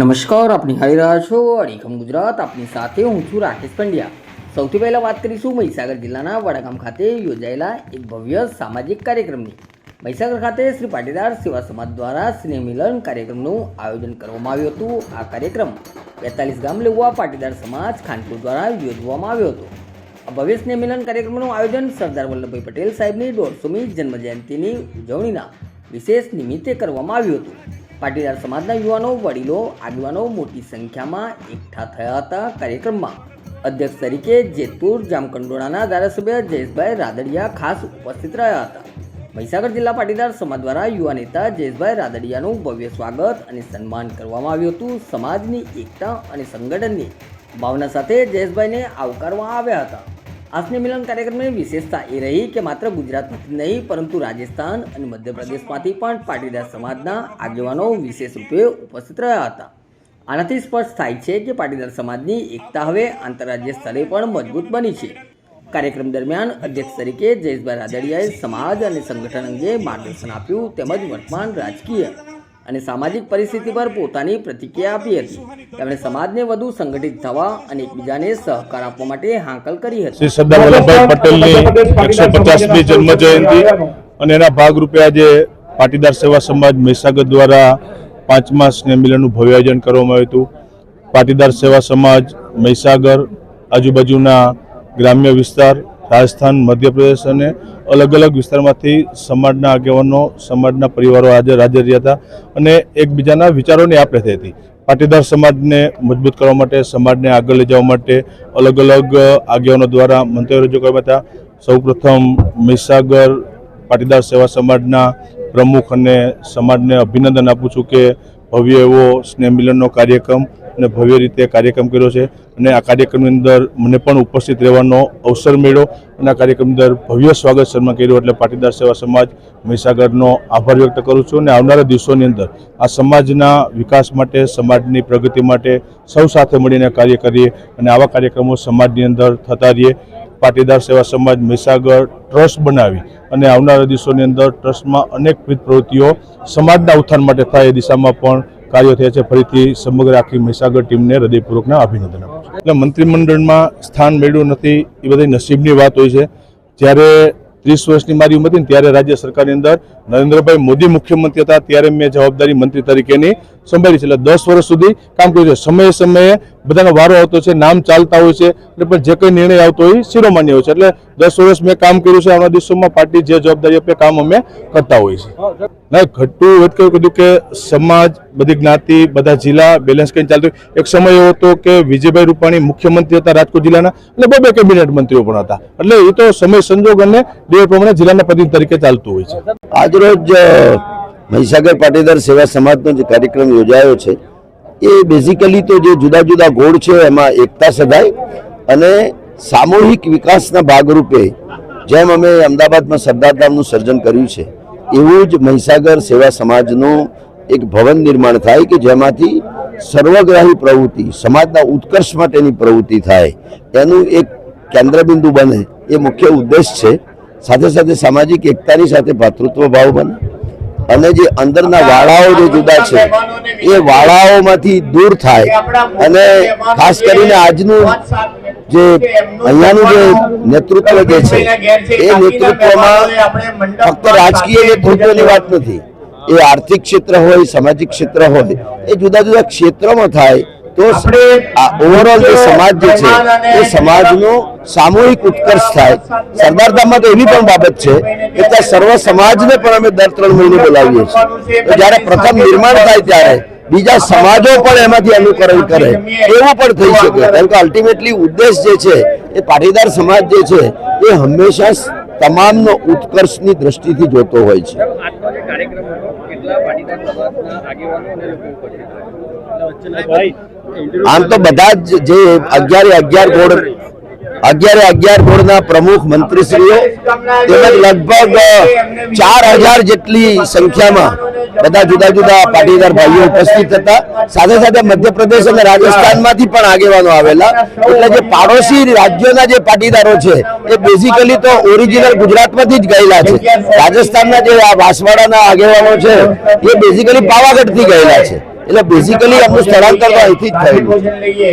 નમસ્કાર, આપની હાઈ રહ્યા છો, અડીખમ ગુજરાત. આપની સાથે હું છું રાકેશ પંડ્યા. સૌથી પહેલાં વાત કરીશું મહીસાગર જિલ્લાના વડાગામ ખાતે યોજાયેલા એક ભવ્ય સામાજિક કાર્યક્રમની. મહીસાગર ખાતે શ્રી પાટીદાર સેવા સમાજ દ્વારા સ્નેહમિલન કાર્યક્રમનું આયોજન કરવામાં આવ્યું હતું. આ કાર્યક્રમ બેતાલીસ ગામ લેવા પાટીદાર સમાજ ખાનપુર દ્વારા યોજવામાં આવ્યો હતો. આ ભવ્ય સ્નેહમિલન કાર્યક્રમનું આયોજન સરદાર વલ્લભભાઈ પટેલ સાહેબની દોઢસોમી જન્મજયંતિની ઉજવણીના વિશેષ નિમિત્તે કરવામાં આવ્યું હતું. પાટીદાર સમાજના યુવાનો, વડીલો, આગેવાનો મોટી સંખ્યામાં એકઠા થયા હતા કાર્યક્રમમાં. અધ્યક્ષ તરીકે જેતપુર જામકંડોળાના ધારાસભ્ય જયેશભાઈ રાદડિયા ખાસ ઉપસ્થિત રહ્યા હતા. મહીસાગર જિલ્લા પાટીદાર સમાજ દ્વારા યુવા નેતા જયેશભાઈ રાદડિયાનું ભવ્ય સ્વાગત અને સન્માન કરવામાં આવ્યું હતું. સમાજની એકતા અને સંગઠનની ભાવના સાથે જયેશભાઈને આવકારવામાં આવ્યા હતા. આ મિલન કાર્યક્રમની વિશેષતા એ રહી કે માત્ર ગુજરાતમાંથી નહીં, પરંતુ રાજસ્થાન અને મધ્યપ્રદેશમાંથી પણ પાટીદાર સમાજના આગેવાનો વિશેષ રૂપે ઉપસ્થિત રહ્યા હતા. આનાથી સ્પષ્ટ થાય છે કે પાટીદાર સમાજની એકતા હવે આંતરરાજ્ય સ્તરે પણ મજબૂત બની છે. કાર્યક્રમ દરમિયાન અધ્યક્ષ તરીકે જયેશભાઈ રાદડિયાએ સમાજ અને સંગઠન અંગે માર્ગદર્શન આપ્યું તેમજ વર્તમાન રાજકીય અને સામાજિક પરિસ્થિતિ પર પોતાની પ્રતિક્રિયા આપી હતી. તેમણે સમાજને વધુ સંગઠિત થવા અને એકબીજાને સહકાર આપવા માટે હાંકલ કરી હતી. શ્રી સરદાર વલ્લભભાઈ પટેલની એકસો પચાસમી જન્મ જયંતિ અને એના ભાગરૂપે આજે પાટીદાર સેવા સમાજ મહીસાગર દ્વારા પાંચમા સ્નેહમિલનનું ભવ્ય આયોજન કરવામાં આવ્યું હતું. પાટીદાર સેવા સમાજ મહીસાગર, આજુબાજુના ગ્રામ્ય વિસ્તાર રાજસ્થાન, મધ્યપ્રદેશ અને અલગ અલગ વિસ્તારમાંથી સમાજના આગેવાનો, સમાજના પરિવારો આજે હાજર રહ્યા હતા અને એકબીજાના વિચારોની આપ થઈ હતી. પાટીદાર સમાજને મજબૂત કરવા માટે, સમાજને આગળ લઈ જવા માટે અલગ અલગ આગેવાનો દ્વારા મંતવ્યો રજૂ કરવા હતા. સૌપ્રથમ મહીસાગર પાટીદાર સેવા સમાજના પ્રમુખ અને સમાજને અભિનંદન આપું છું કે ભવ્ય એવો સ્નેહ મિલનનો કાર્યક્રમ અને ભવ્ય રીતે કાર્યક્રમ કર્યો છે. અને આ કાર્યક્રમની અંદર મને પણ ઉપસ્થિત રહેવાનો અવસર મળ્યો અને આ કાર્યક્રમની અંદર ભવ્ય સ્વાગત શર્મા કર્યું. એટલે પાટીદાર સેવા સમાજ, મહીસાગરનો આભાર વ્યક્ત કરું છું અને આવનારા દિવસોની અંદર આ સમાજના વિકાસ માટે, સમાજની પ્રગતિ માટે સૌ સાથે મળીને કાર્ય કરીએ અને આવા કાર્યક્રમો સમાજની અંદર થતા રહીએ. પાટીદાર સેવા સમાજ, મહીસાગર ટ્રસ્ટ બનાવી અને આવનારા દિવસોની અંદર ટ્રસ્ટમાં અનેકવિધ પ્રવૃત્તિઓ સમાજના ઉત્થાન માટે થાય એ દિશામાં પણ કાર્યો થયા છે, ફરીથી સમગ્ર આખી મહીસાગર ટીમને હૃદયપૂર્વકના અભિનંદન આપું છું. એટલે મંત્રીમંડળમાં સ્થાન મેળવ્યું નથી, એ બધી નસીબની વાત હોય છે. જ્યારે ત્રીસ વર્ષની મારી ઉંમર હતી ત્યારે રાજ્ય સરકારની અંદર નરેન્દ્રભાઈ મોદી મુખ્યમંત્રી હતા, ત્યારે મેં જવાબદારી મંત્રી તરીકેની સંભાળી છે. એટલે દસ વર્ષ સુધી કામ કર્યું છે. સમયે સમયે બધાનો વારો આવતો છે, નામ ચાલતા હોય છે એટલે પણ જે કંઈ નિર્ણય આવતો હોય શિરોમાન્ય હોય છે. એટલે દસ વર્ષ મેં કામ કર્યું છે, આવનારા દિવસોમાં પાર્ટી જે જવાબદારી આપે કામ અમે કરતા હોઈએ છીએ. ના ઘટું કેવું કીધું કે સમાજ, બધી જ્ઞાતિ, બધા જિલ્લા બેલેન્સ કરીને ચાલતું હોય. એક સમય એવો હતો કે વિજયભાઈ રૂપાણી મુખ્યમંત્રી હતા રાજકોટ જિલ્લાના, અને બે બે કેબિનેટ મંત્રીઓ પણ હતા. એટલે એ તો સમય સંજોગ અને બે પ્રમાણે જિલ્લાના પ્રતિનિધિ તરીકે ચાલતું હોય છે. આજરોજ મહીસાગર પાટીદાર સેવા સમાજનો જે કાર્યક્રમ યોજાયો છે, એ બેઝિકલી તો જે જુદા જુદા ગોળ છે એમાં એકતા સધાય અને સામૂહિક વિકાસના ભાગરૂપે જેમ અમે અમદાવાદમાં સરદારધામનું સર્જન કર્યું છે, એવું જ મહીસાગર સેવા સમાજનું એક ભવન નિર્માણ થાય કે જેમાંથી સર્વગ્રાહી પ્રવૃત્તિ, સમાજના ઉત્કર્ષ માટેની પ્રવૃત્તિ થાય, એનું એક કેન્દ્રબિંદુ બને, એ મુખ્ય ઉદ્દેશ છે. સાથે સાથે સામાજિક એકતાની સાથે ભાતૃત્વ ભાવ બને અને જે અંદરના વાળાઓ જે જુદા છે એ વાળાઓમાંથી દૂર થાય. અને ખાસ કરીને આજનું જે અહીંયાનું જે નેતૃત્વ જે છે એ નેતૃત્વમાં ફક્ત રાજકીય નેતૃત્વની વાત નથી. એ આર્થિક ક્ષેત્ર હોય સામાજિક ક્ષેત્ર હોય એ જુદા જુદા ક્ષેત્રમાં થાય. તો આ ઓવરઓલ જે સમાજ જે છે એ સમાજનો સામૂહિક ઉત્કર્ષ થાય. સરદારધામમાં તો એવી પણ બાબત છે કે ત્યાં સર્વ સમાજને પણ અમે દર ત્રણ મહિને બોલાવીએ છીએ. તો જ્યારે પ્રથમ નિર્માણ થાય ત્યારે બીજા સમાજો પણ એમાંથી અનુકરણ કરે. એવું પણ થઈ શકે. કારણ કે અલ્ટિમેટલી ઉદ્દેશ જે છે એ પાટીદાર સમાજ જે છે એ હંમેશા તમામનો ઉત્કર્ષની દ્રષ્ટિથી જોતો હોય છે. કાર્યક્રમ કેટલા પાટીદાર સમાજના આગેવાનો અને લોકો ઉપસ્થિત રહ્યા? આમ તો બધા જ જે અગિયારે અગિયાર ગોળ અગિયારે અગિયાર ગોળના પ્રમુખ મંત્રીશ્રીઓ, તેમજ લગભગ ચાર હજાર જેટલી સંખ્યામાં બધા જુદા જુદા પાટીદાર ભાઈઓ ઉપસ્થિત હતા. સાથે સાથે મધ્યપ્રદેશ અને રાજસ્થાનમાંથી પણ આગેવાનો આવેલા. એટલે જે પાડોશી રાજ્યોના જે પાટીદારો છે, એ બેઝિકલી તો ઓરિજિનલ ગુજરાતમાંથી જ ગયેલા છે. રાજસ્થાનના જે આ વાસવાડાના આગેવાનો છે, એ બેઝિકલી પાવાગઢથી ગયેલા છે. એટલે બેઝિકલી આપણું સ્થળાંતર તો અહીંથી જ થયેલું છે